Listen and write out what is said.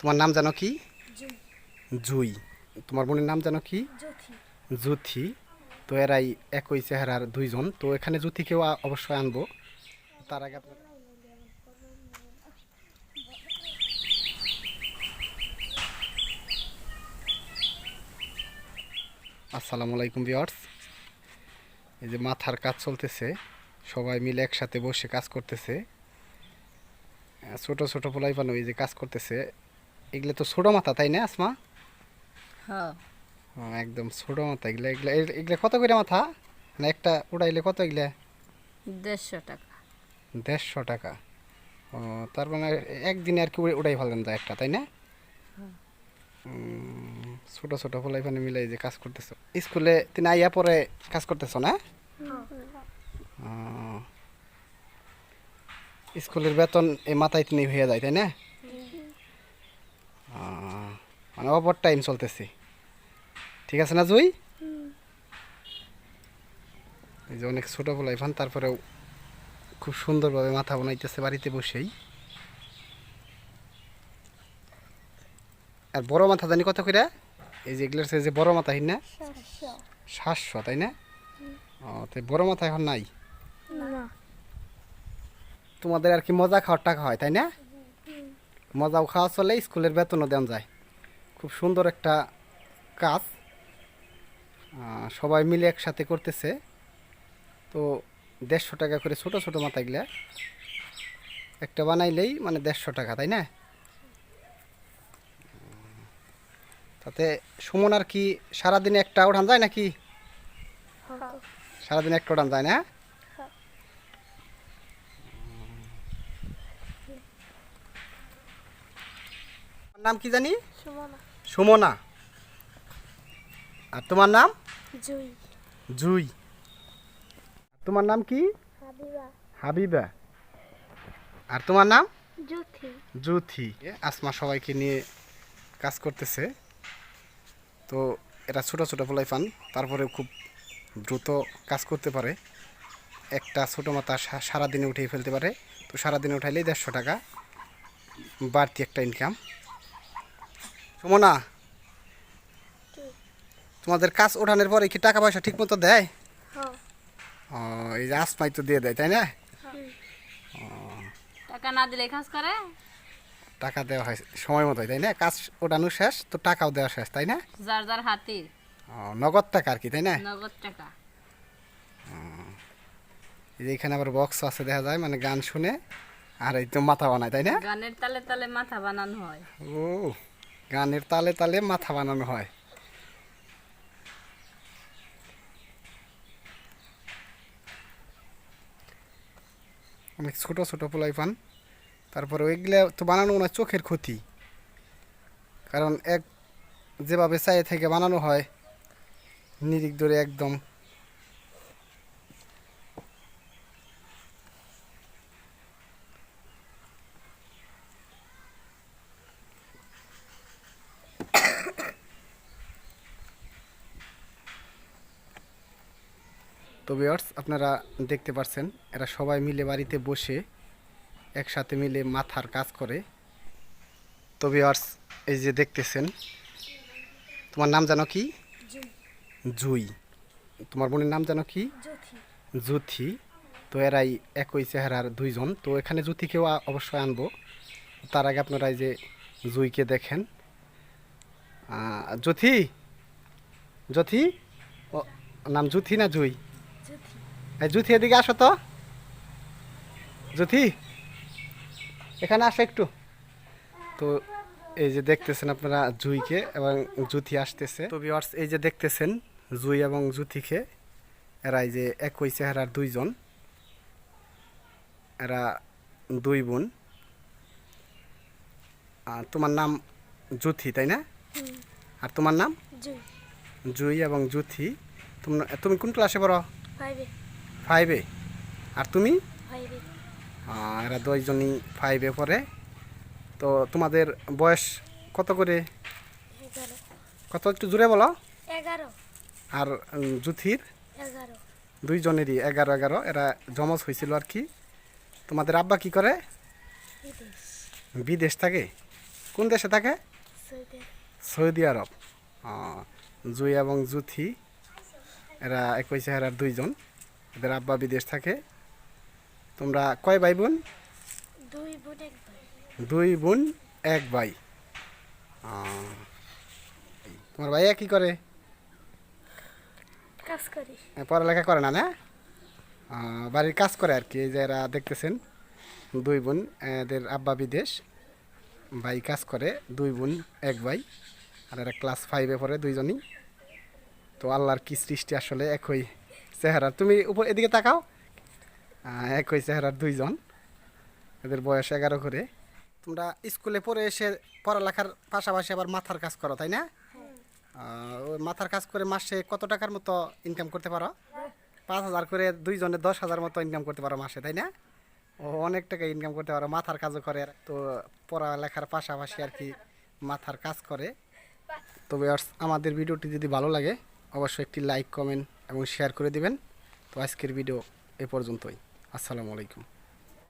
তোমার নাম জানো কি? জুই। তোমার বোনের নাম জানো কি? জুথি তো এরাই একই চেহারার দুইজন। তো এখানে জুথিকেও অবশ্যই আনব। তার আগে আপনার আসসালামু আলাইকুম বিয়ার্স এই যে মাথার কাজ চলতেছে। সবাই মিলে একসাথে বসে কাজ করতেছে। ছোট ছোট পোলাই পানো এই যে কাজ করতেছে। এগুলো তো ছোট মাথা তাই না আসমা? হ্যাঁ। একদম ছোট মাথা এগুলো এগুলো এগুলা কত করে মাথা? মানে একটা উড়াইলে কত এগুলা? দেড়শো টাকা। দেড়শো টাকা। ও তার মানে একদিনে আর কি উড়ে- উড়াই ফেলেন যায় একটা তাই না? উম, ছোট ছোট ফলাই পানি মিলাই যে কাজ করতেছো। স্কুলে তুমি আইয়া পরে কাজ করতেছো না? স্কুলের বেতন এই মাথায় তিনি হয়ে যায় তাই না? মানে ওভার টাইম চলতেছে। ঠিক আছে না জুই? এই যে অনেক ছোট বলাই ফান তারপরেও খুব সুন্দরভাবে মাথা বানাইতেছে বাড়িতে বসেই। আর বড় মাথা জানি কত করে এই যে এগুলোর যে বড় মাথা হিন না সাতশো তাই না? ও তাই বড় মাথা এখন নাই? তোমাদের আর কি মজা খাওয়ার টাকা হয় তাই না? মজাও খাওয়া চলে স্কুলের বেতনও দেন যায়। খুব সুন্দর একটা কাজ সবাই মিলে একসাথে করতেছে। তো দেড়শো টাকা করে ছোট ছোট মাথাগুলা একটা বানাইলেই মানে দেড়শো টাকা তাই না? তাতে সুমন আর কি সারাদিনে একটা ওঠান যায় নাকি? সারাদিনে একটা ওঠান যায় না? নাম কি জানি? সুমনা। সুমনা। আর তোমার নাম? জুই। জুই। তোমার নাম কি? হাবিবা। হাবিবা। আর তোমার নাম? জুথি আসমা সবাইকে নিয়ে কাজ করতেছে। তো এটা ছোটো ছোটো পোলাই পান তারপরে খুব দ্রুত কাজ করতে পারে। একটা ছোটো মাথা সারাদিনে উঠিয়ে ফেলতে পারে। তো সারাদিনে উঠাইলেই দেড়শো টাকা বাড়তি একটা ইনকাম সুমনা তোমাদের কাজ ওঠানোর পরে কি টাকা পয়সা ঠিক মতো দেয়? হ্যাঁ। ও, এই যে আসমাই তো দিয়ে দেয় তাই না? টাকা না দিলে কাজ করে? টাকা দেওয়া হয় সময় মতো তাই না? কাজ ওঠানো শেষ তো টাকাও দেওয়া শেষ তাই না? যার যার হাতি। ও, নগদ টাকা আর কি তাই না? নগদ টাকা। এই এখানে আবার বক্স আছে দেখা যায় মানে গান শুনে আর এই তো মাথা বানায় তাই না? গানের তালে তালে মাথা বানানো হয়। ও। গানের তালে তালে মাথা বানানো হয়। অনেক ছোটো ছোটো পোলাই পান। তারপরে ওইগুলা তো বানানো হয় চোখের ক্ষতি। কারণ এক যেভাবে চাই থেকে বানানো হয় নিরিক ধরে একদম তো ভিউয়ার্স আপনারা দেখতে পাচ্ছেন এরা সবাই মিলে বাড়িতে বসে একসাথে মিলে মাথার কাজ করে। তো ভিউয়ার্স এই যে দেখতেছেন তোমার নাম জানো কি? জুই। তোমার বোনের নাম জানো কি? জুথি তো এরাই একই চেহারার দুইজন। তো এখানে জুথিকেও অবশ্যই আনব। তার আগে আপনারা এই যে জুইকে দেখেন। জ্যোথি জ্যোথি ও নাম জুথি না জুই? জুথি এদিকে আসো তো। জুথি এখানে আসো একটু। তো এই যে দেখতেছেন আপনারা জুইকে এবং জুথি আসতেছে। তো ভিওয়ার্স এই যে দেখতেছেন জুই এবং জুথিকে এরা এই যে একই চেহারার দুইজন। এরা দুই বোন। আর তোমার নাম জুথি তাই না? আর তোমার নাম? জুই। এবং জুথি তোমরা তুমি কোন ক্লাসে পড়ো? ফাইভে আর তুমি? এরা দুইজনই ফাইভে পড়ে। তো তোমাদের বয়স কত করে? কত একটু জুড়ে বলো। এগারো। আর জুথির? এগারো। দুইজনেরই এগারো এগারো। এরা জমজ হয়েছিল আর কি। তোমাদের আব্বা কি করে? বিদেশ। থাকে? কোন দেশে থাকে? সৌদি আরব। জুই এবং জুথি। এরা একই চেহারার দুইজন। এদের আব্বা বিদেশ থাকে। তোমরা কয় ভাই বোন দুই বোন এক ভাই। তোমার ভাইয়া কি করে? কাজ করি। পড়ালেখা করে না না? বাড়ির কাজ করে আর কি এই যে এরা দেখতেছেন দুই বোন এদের আব্বা বিদেশ ভাই কাজ করে দুই বোন এক ভাই আর এরা ক্লাস ফাইভে পড়ে দুইজনই। তো আল্লাহর কি সৃষ্টি আসলে একই। চেহারা তুমি উপর এদিকে তাকাও। একই চেহারার দুইজন এদের বয়স এগারো করে। তোমরা স্কুলে পড়ে এসে পড়ালেখার পাশাপাশি আবার মাথার কাজ করো তাই না? মাথার কাজ করে মাসে কত টাকার মতো ইনকাম করতে পারো? পাঁচ হাজার করে দুইজনে দশ হাজার মতো ইনকাম করতে পারো মাসে তাই না? ও অনেক টাকা ইনকাম করতে পারো মাথার কাজও করে। তো পড়ালেখার পাশাপাশি আর কি মাথার কাজ করে। তো viewers, আমাদের ভিডিওটি যদি ভালো লাগে অবশ্যই একটি লাইক কমেন্ট এবং শেয়ার করে দিবেন। তো আজকের ভিডিও এ পর্যন্তই। আসসালামু আলাইকুম।